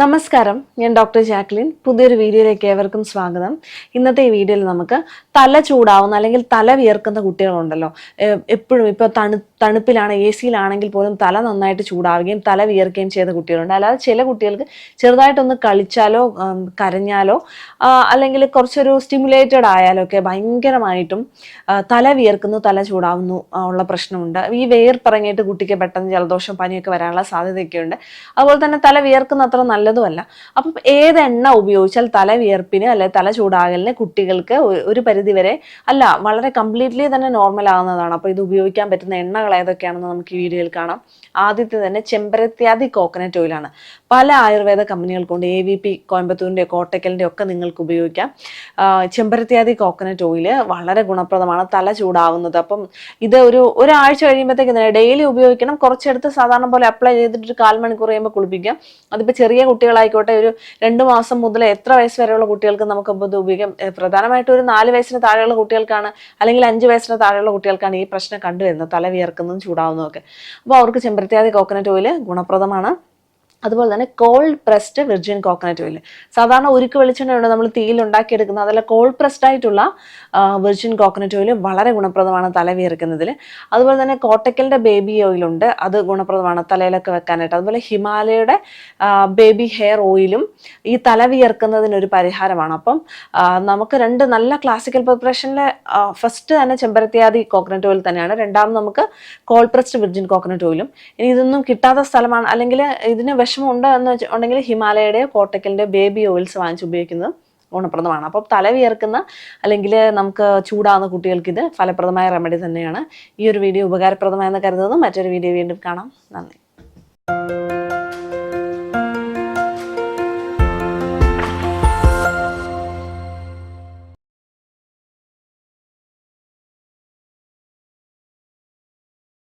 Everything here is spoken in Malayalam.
നമസ്കാരം. ഞാൻ ഡോക്ടർ ജാക്ലിൻ. പുതിയൊരു വീഡിയോയിലേക്ക് ഏവർക്കും സ്വാഗതം. ഇന്നത്തെ ഈ വീഡിയോയിൽ നമുക്ക് തല ചൂടാവുന്ന അല്ലെങ്കിൽ തല വിയർക്കുന്ന കുട്ടികളുണ്ടല്ലോ. എപ്പോഴും ഇപ്പോൾ തണു തണുപ്പിലാണ് എ സിയിലാണെങ്കിൽ പോലും തല നന്നായിട്ട് ചൂടാവുകയും തല വിയർക്കുകയും ചെയ്ത കുട്ടികളുണ്ട്. അല്ലാതെ ചില കുട്ടികൾക്ക് ചെറുതായിട്ടൊന്ന് കളിച്ചാലോ കരഞ്ഞാലോ അല്ലെങ്കിൽ കുറച്ചൊരു സ്റ്റിമുലേറ്റഡ് ആയാലോ ഒക്കെ ഭയങ്കരമായിട്ടും തല വിയർക്കുന്നു തല ചൂടാവുന്നു ഉള്ള പ്രശ്നമുണ്ട്. ഈ വേർപ്പിറങ്ങിയിട്ട് കുട്ടിക്ക് പെട്ടെന്ന് ജലദോഷം പനിയൊക്കെ വരാനുള്ള സാധ്യതയൊക്കെ ഉണ്ട് അതുപോലെ തന്നെ തല വിയർക്കുന്ന അത്ര നല്ലതുമല്ല. അപ്പം ഏത് എണ്ണ ഉപയോഗിച്ചാൽ തല വിയർപ്പിന് അല്ലെ തല ചൂടാകലിന് കുട്ടികൾക്ക് ഒരു പരിധി വരെ അല്ല വളരെ കംപ്ലീറ്റ്ലി തന്നെ നോർമൽ ആവുന്നതാണ്. അപ്പോൾ ഇത് ഉപയോഗിക്കാൻ പറ്റുന്ന എണ്ണകൾ ഏതൊക്കെയാണെന്ന് നമുക്ക് ഈ വീഡിയോയിൽ കാണാം. ആദ്യത്തെ തന്നെ ചെമ്പരത്യാദി കോക്കനട്ട് ഓയിലാണ് പല ആയുർവേദ കമ്പനികൾക്കുണ്ട് എ വി പി കോയമ്പത്തൂരിന്റെ കോട്ടക്കലിന്റെ ഒക്കെ നിങ്ങൾക്ക് ഉപയോഗിക്കാം. ചെമ്പരത്യാദി കോക്കനട്ട് ഓയിൽ വളരെ ഗുണപ്രദമാണ്. തല ചൂടാവുന്നത്. അപ്പം ഇത് ഒരു ഒരാഴ്ച കഴിയുമ്പോഴത്തേക്ക് ഡെയിലി ഉപയോഗിക്കണം. കുറച്ചെടുത്ത് സാധാരണ പോലെ അപ്ലൈ ചെയ്തിട്ട് ഒരു കാൽ മണിക്കൂർ കഴിയുമ്പോൾ കുളിപ്പിക്കാം. അതിപ്പോൾ ചെറിയ കുട്ടികളായിക്കോട്ടെ ഒരു രണ്ട് മാസം മുതൽ എത്ര വയസ്സ് വരെയുള്ള കുട്ടികൾക്ക് നമുക്ക് ഇത് ഉപയോഗിക്കാം. പ്രധാനമായിട്ടും ഒരു നാല് വയസ്സിന് താഴെയുള്ള കുട്ടികൾക്കാണ് അല്ലെങ്കിൽ അഞ്ച് വയസ്സിന് താഴെയുള്ള കുട്ടികൾക്കാണ് ഈ പ്രശ്നം കണ്ടുവരുന്നത്. തല വിയർക്കുന്നതും ചൂടാവുന്നതും ഒക്കെ. അപ്പോൾ അവർക്ക് ചെമ്പരത്തിയാതെ കോക്കനട്ട് ഓയിൽ ഗുണപ്രദമാണ്. അതുപോലെ തന്നെ cold pressed virgin coconut oil സാധാരണ ഉരുക്ക് വെളിച്ചെണ്ണയുണ്ട് നമ്മൾ തീയിൽ ഉണ്ടാക്കിയെടുക്കുന്ന അതല്ല കോൾഡ് പ്രസ്ഡ് ആയിട്ടുള്ള വിർജിൻ കോക്കനട്ട് ഓയിൽ വളരെ ഗുണപ്രദമാണ് തല വിയർക്കുന്നതിൽ അതുപോലെ തന്നെ കോട്ടക്കലിന്റെ ബേബി ഓയിലുണ്ട് അത് ഗുണപ്രദമാണ് തലയിലൊക്കെ വെക്കാനായിട്ട്. അതുപോലെ ഹിമാലയയുടെ ബേബി ഹെയർ ഓയിലും ഈ തല വിയർക്കുന്നതിനൊരു പരിഹാരമാണ്. അപ്പം നമുക്ക് രണ്ട് നല്ല ക്ലാസിക്കൽ പ്രിപ്പറേഷനിലെ ഫസ്റ്റ് തന്നെ ചെമ്പരത്തിയാദി കോക്കനട്ട് ഓയിൽ തന്നെയാണ്. രണ്ടാമത് നമുക്ക് കോൾഡ് പ്രസ്ഡ് വിർജിൻ കോക്കനട്ട് ഓയിലും ഇനി ഇതൊന്നും കിട്ടാത്ത സ്ഥലമാണ് അല്ലെങ്കിൽ ഇതിന് വിഷമമുണ്ട് എന്ന് വെച്ച് ഉണ്ടെങ്കിൽ ഹിമാലയയുടെയോ കോട്ടക്കലിന്റെ ബേബി ഓയിൽസ് വാങ്ങിച്ച് ഉപയോഗിക്കുന്നത് ഗുണപ്രദമാണ് അപ്പോൾ തല വിയർക്കുന്ന അല്ലെങ്കിൽ നമുക്ക് ചൂടാവുന്ന കുട്ടികൾക്ക് ഇത് ഫലപ്രദമായ റെമഡി തന്നെയാണ്. ഈ ഒരു വീഡിയോ ഉപകാരപ്രദമായെന്ന് കരുതുന്നു. മറ്റൊരു വീഡിയോ വീണ്ടും കാണാം. നന്ദി.